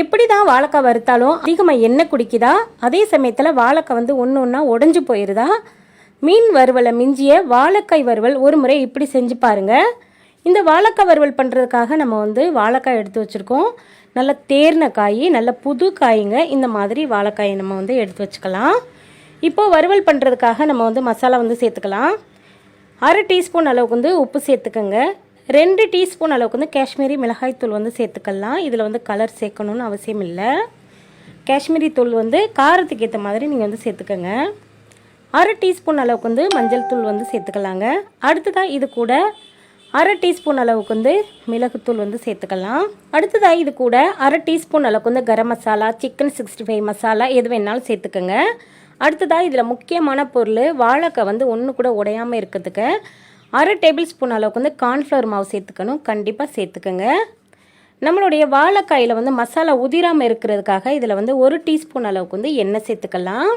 எப்படி தான் வாழைக்காய் வறுத்தாலும் அதிகமாக எண்ணெய் குடிக்குதா? அதே சமயத்தில் வாழைக்காய் வந்து ஒன்று ஒன்றா உடஞ்சி போயிடுதா மீன் வறுவலை மிஞ்சிய வாழைக்காய் வறுவல் ஒரு முறை இப்படி செஞ்சு பாருங்க. இந்த வாழைக்காய் வறுவல் பண்ணுறதுக்காக நம்ம வந்து வாழைக்காய் எடுத்து வச்சுருக்கோம். நல்ல தேர்ன காய் நல்ல புது காய்ங்க இந்த மாதிரி வாழைக்காயை நம்ம வந்து எடுத்து வச்சுக்கலாம். இப்போது வறுவல் பண்ணுறதுக்காக நம்ம வந்து மசாலா வந்து சேர்த்துக்கலாம். அரை டீஸ்பூன் அளவுக்கு வந்து உப்பு சேர்த்துக்கோங்க. ரெண்டு டீஸ்பூன் அளவுக்கு வந்து காஷ்மீரி மிளகாய்த்தூள் வந்து சேர்த்துக்கலாம். இதில் வந்து கலர் சேர்க்கணும்னு அவசியம் இல்லை. காஷ்மீரி தூள் வந்து காரத்துக்கு ஏற்ற மாதிரி நீங்கள் வந்து சேர்த்துக்கோங்க. அரை டீஸ்பூன் அளவுக்கு வந்து மஞ்சள் தூள் வந்து சேர்த்துக்கலாங்க. அடுத்ததாக இது கூட அரை டீஸ்பூன் அளவுக்கு வந்து மிளகுத்தூள் வந்து சேர்த்துக்கலாம். அடுத்ததாக இது கூட அரை டீஸ்பூன் அளவுக்கு வந்து garam masala chicken sixty five masala எது வேணாலும் சேர்த்துக்கோங்க. அடுத்ததாக இதில் முக்கியமான பொருள் வாழைக்காய் வந்து ஒன்று கூட உடையாமல் இருக்கிறதுக்கு அரை டேபிள் ஸ்பூன் அளவுக்கு வந்து கார்ன்ஃப்ளவர் மாவு சேர்த்துக்கணும். கண்டிப்பாக சேர்த்துக்கோங்க. நம்மளுடைய வாழைக்காயில் வந்து மசாலா உதிராமல் இருக்கிறதுக்காக இதில் வந்து ஒரு டீஸ்பூன் அளவுக்கு வந்து எண்ணெய் சேர்த்துக்கலாம்.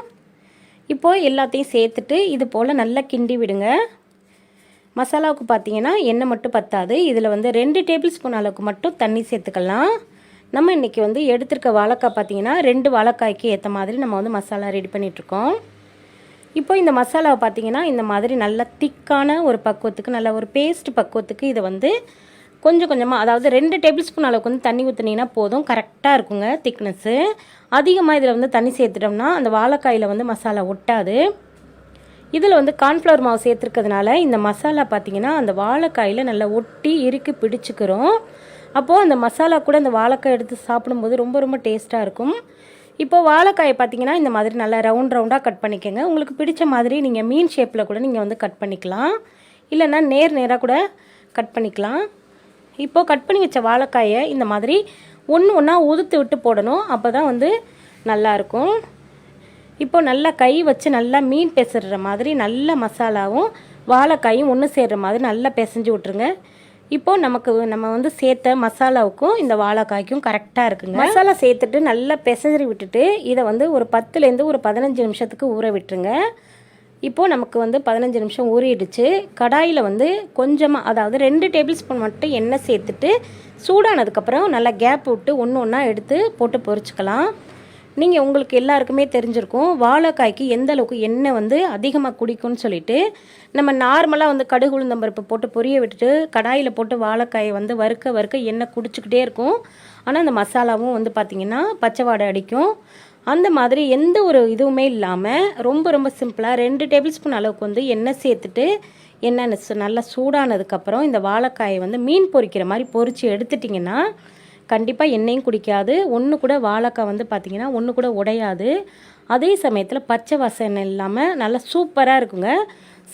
இப்போது எல்லாத்தையும் சேர்த்துட்டு இது போல் நல்லா கிண்டி விடுங்க. மசாலாவுக்கு பார்த்தீங்கன்னா எண்ணெய் மட்டும் பத்தாது. இதில் வந்து ரெண்டு டேபிள் ஸ்பூன் அளவுக்கு மட்டும் தண்ணி சேர்த்துக்கலாம். நம்ம இன்றைக்கி வந்து எடுத்திருக்க வாழைக்காய் பார்த்தீங்கன்னா ரெண்டு வாழைக்காய்க்கு ஏற்ற மாதிரி நம்ம வந்து மசாலா ரெடி பண்ணிகிட்ருக்கோம் இப்போ இந்த மசாலாவை பார்த்தீங்கன்னா இந்த மாதிரி நல்ல திக்கான ஒரு பக்குவத்துக்கு நல்ல ஒரு பேஸ்ட் பக்குவத்துக்கு இதை வந்து கொஞ்சம் கொஞ்சமாக அதாவது ரெண்டு டேபிள் ஸ்பூன் அளவுக்கு வந்து தண்ணி ஊற்றுனீங்கன்னா போதும். கரெக்டாக இருக்குங்க திக்னஸ்ஸு அதிகமாக இதில் வந்து தண்ணி சேர்த்துட்டோம்னா அந்த வாழைக்காயில் வந்து மசாலா ஒட்டாது. இதில் வந்து கார்ன்ஃப்ளவர் மாவு சேர்த்துருக்கிறதுனால இந்த மசாலா பார்த்தீங்கன்னா அந்த வாழைக்காயில் நல்லா ஒட்டி இறுக்கி பிடிச்சிக்கிறோம். அப்போது அந்த மசாலா கூட அந்த வாழைக்காய் எடுத்து சாப்பிடும்போது ரொம்ப ரொம்ப டேஸ்ட்டாக இருக்கும். இப்போ வாழைக்காயை பார்த்தீங்கன்னா இந்த மாதிரி நல்லா ரவுண்ட் ரவுண்டாக கட் பண்ணிக்கோங்க. உங்களுக்கு பிடிச்ச மாதிரி நீங்கள் மீன் ஷேப்பில் கூட நீங்கள் வந்து கட் பண்ணிக்கலாம். இல்லைன்னா நேர் நேராக கூட கட் பண்ணிக்கலாம். இப்போது கட் பண்ணி வச்ச வாழைக்காயை இந்த மாதிரி ஒன்று ஒன்றா உதுத்து விட்டு போடணும். அப்போ தான் வந்து நல்லாயிருக்கும் இப்போ நல்லா கை வச்சு நல்லா மீன் பெசற மாதிரி நல்ல மசாலாவும் வாழைக்காயும் ஒன்று சேர்கிற மாதிரி நல்லா பிசைஞ்சு விட்ருங்க இப்போது நமக்கு நம்ம வந்து சேர்த்த மசாலாவுக்கும் இந்த வாழைக்காய்க்கும் கரெக்டாக இருக்குங்க. மசாலா சேர்த்துட்டு நல்லா பிசைஞ்சு விட்டுட்டு இதை வந்து ஒரு பத்துலேருந்து ஒரு பதினஞ்சு நிமிஷத்துக்கு ஊற விட்டுருங்க. இப்போது நமக்கு வந்து பதினஞ்சு நிமிஷம் ஊறிடுச்சு. கடாயில் வந்து கொஞ்சமாக அதாவது ரெண்டு டேபிள் ஸ்பூன் மட்டும் எண்ணெய் சேர்த்துட்டு சூடானதுக்கப்புறம் நல்லா கேப் விட்டு ஒன்று ஒன்றா எடுத்து போட்டு பொரிச்சுக்கலாம். நீங்கள் உங்களுக்கு எல்லாருக்குமே தெரிஞ்சிருக்கும் வாழைக்காய்க்கு எந்த அளவுக்கு எண்ணெய் வந்து அதிகமாக குடிக்கும்னு சொல்லிட்டு நம்ம நார்மலாக வந்து கடுகு உளுந்தம்பருப்பு போட்டு பொரிய விட்டுட்டு கடாயில் போட்டு வாழைக்காயை வந்து வறுக்க வறுக்க எண்ணெய் குடிச்சிக்கிட்டே இருக்கும். ஆனால் அந்த மசாலாவும் வந்து பார்த்திங்கன்னா பச்சை வாடை அடிக்கும். அந்த மாதிரி எந்த ஒரு இதுவுமே இல்லாமல் ரொம்ப ரொம்ப சிம்பிளாக ரெண்டு டேபிள் ஸ்பூன் அளவுக்கு வந்து எண்ணெய் சேர்த்துட்டு எண்ணெய் சு- நல்லா சூடானதுக்கப்புறம் இந்த வாழைக்காயை வந்து மீன் பொரிக்கிற மாதிரி பொரித்து எடுத்துட்டிங்கன்னா கண்டிப்பாக எண்ணெயும் குடிக்காது. ஒன்று கூட வாழைக்காய் வந்து பார்த்திங்கன்னா ஒன்று கூட உடையாது. அதே சமயத்தில் பச்சை வாசனை இல்லாமல் நல்லா சூப்பராக இருக்குங்க.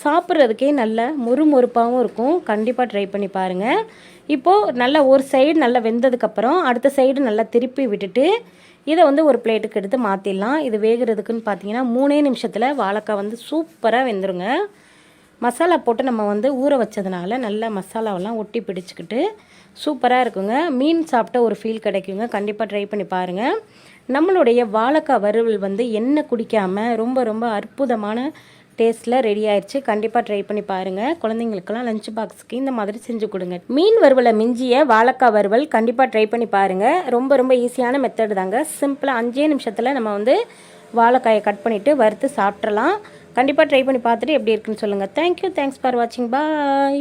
சாப்பிட்றதுக்கே நல்ல மொறுமொறுப்பாகவும் இருக்கும். கண்டிப்பாக ட்ரை பண்ணி பாருங்கள் இப்போது நல்லா ஒரு சைடு நல்லா வெந்ததுக்கப்புறம் அடுத்த சைடு நல்லா திருப்பி விட்டுட்டு இதை வந்து ஒரு பிளேட்டுக்கு எடுத்து மாற்றிடலாம் இது வேகிறதுக்குன்னு பார்த்தீங்கன்னா மூணே நிமிஷத்தில் வாழைக்காய் வந்து சூப்பராக வெந்துருங்க. மசாலா போட்டு நம்ம வந்து ஊற வச்சதுனால நல்லா மசாலாவெல்லாம் ஒட்டி பிடிச்சிக்கிட்டு சூப்பராக இருக்குங்க. மீன் சாப்பிட்ட ஒரு ஃபீல் கிடைக்குங்க. கண்டிப்பாக ட்ரை பண்ணி பாருங்கள் நம்மளுடைய வாழைக்காய் வறுவல் வந்து எண்ணெய் குடிக்காமல் ரொம்ப ரொம்ப அற்புதமான டேஸ்ட்டில் ரெடி ஆயிடுச்சு கண்டிப்பாக ட்ரை பண்ணி பாருங்கள் குழந்தைங்களுக்கெல்லாம் லஞ்ச் பாக்ஸுக்கு இந்த மாதிரி செஞ்சு கொடுங்க. மீன் வறுவலை மிஞ்சிய வாழைக்காய் வறுவல் கண்டிப்பாக ட்ரை பண்ணி பாருங்கள் ரொம்ப ரொம்ப ஈஸியான மெத்தடு தாங்க. சிம்பிளாக அஞ்சே நிமிஷத்தில் நம்ம வந்து வாழைக்காயை கட் பண்ணிவிட்டு வறுத்து சாப்பிட்றலாம் கண்டிப்பாக ட்ரை பண்ணி பார்த்துட்டு எப்படி இருக்குன்னு சொல்லுங்கள் தேங்க்யூ தேங்க்ஸ் ஃபார் வாட்சிங் பாய்